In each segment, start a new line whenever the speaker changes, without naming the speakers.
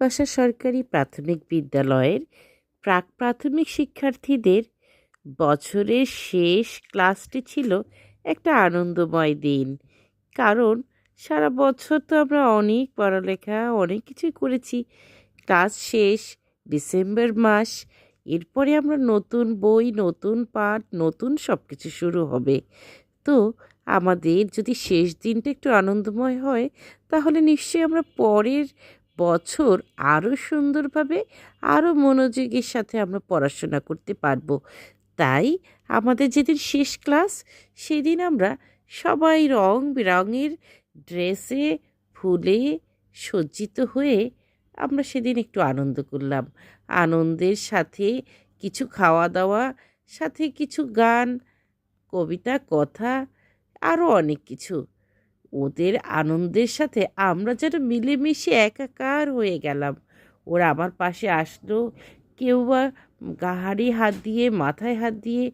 বাসা সরকারি প্রাথমিক বিদ্যালয়ের প্রাক প্রাথমিক শিক্ষার্থীদের বছরের শেষ ক্লাসটি ছিল একটা আনন্দময় দিন। কারণ সারা বছর তো আমরা অনেক পড়ালেখা, অনেক কিছুই করেছি। ক্লাস শেষ, ডিসেম্বর মাস, এরপরে আমরা নতুন বই, নতুন পাঠ, নতুন সব কিছু শুরু হবে। তো আমাদের যদি শেষ দিনটা একটু আনন্দময় হয়, তাহলে নিশ্চয়ই আমরা পরের বছর আরও সুন্দরভাবে আরও মনোযোগের সাথে আমরা পড়াশোনা করতে পারব। তাই আমাদের যেদিন শেষ ক্লাস, সেদিন আমরা সবাই রং বেরঙের ড্রেসে ফুলে সজ্জিত হয়ে আমরা সেদিন একটু আনন্দ করলাম। আনন্দের সাথে কিছু খাওয়া দাওয়া সাথে কিছু গান, কবিতা, কথা আরও অনেক কিছু। ওদের আনন্দের সাথে আমরা যেন মিলেমিশে একাকার হয়ে গেলাম। ওরা আমার পাশে আসলো, কেউ বা গাহারি হাত দিয়ে, মাথায় হাত দিয়ে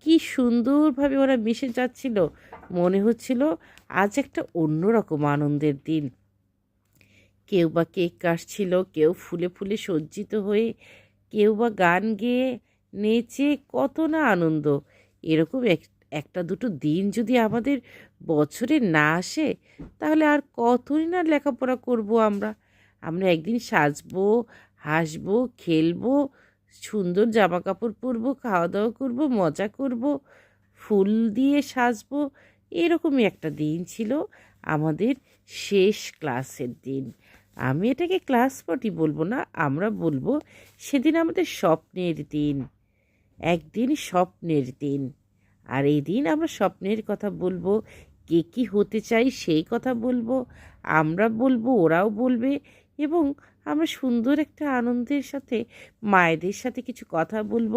কি সুন্দরভাবে ওরা মিশে যাচ্ছিল। মনে হচ্ছিল আজ একটা অন্যরকম আনন্দের দিন। কেউ বা কেক কাটছিল, কেউ ফুলে ফুলে সজ্জিত হয়ে, কেউ বা গান গেয়ে নেচে, কত না আনন্দ। এরকম এক একটা দুটো দিন যদি আমাদের বছরে না আসে, তাহলে আর কতই না লেখাপড়া করব আমরা? আমরা একদিন সাজবো, হাসবো, খেলব, সুন্দর জামা কাপড় পরবো খাওয়া দাওয়া করব, মজা করব, ফুল দিয়ে সাজবো, এরকমই একটা দিন ছিল আমাদের শেষ ক্লাসের দিন। আমি এটাকে ক্লাস পটি বলব না, আমরা বলব সেদিন আমাদের স্বপ্নের দিন, একদিন স্বপ্নের দিন। আর এই দিন আমরা স্বপ্নের কথা বলব, কে কী হতে চাই সেই কথা বলব, আমরা বলব, ওরাও বলবে এবং আমরা সুন্দর একটা আনন্দের সাথে, মায়েদের সাথে কিছু কথা বলব,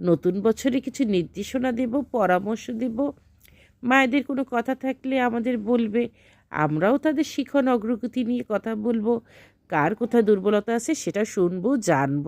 নতুন বছরে কিছু নির্দেশনা দেব, পরামর্শ দেব। মায়েদের কোনো কথা থাকলে আমাদের বলবে, আমরাও তাদের শিখন অগ্রগতি নিয়ে কথা বলব। কার কোথায় দুর্বলতা আছে সেটা শুনব, জানব।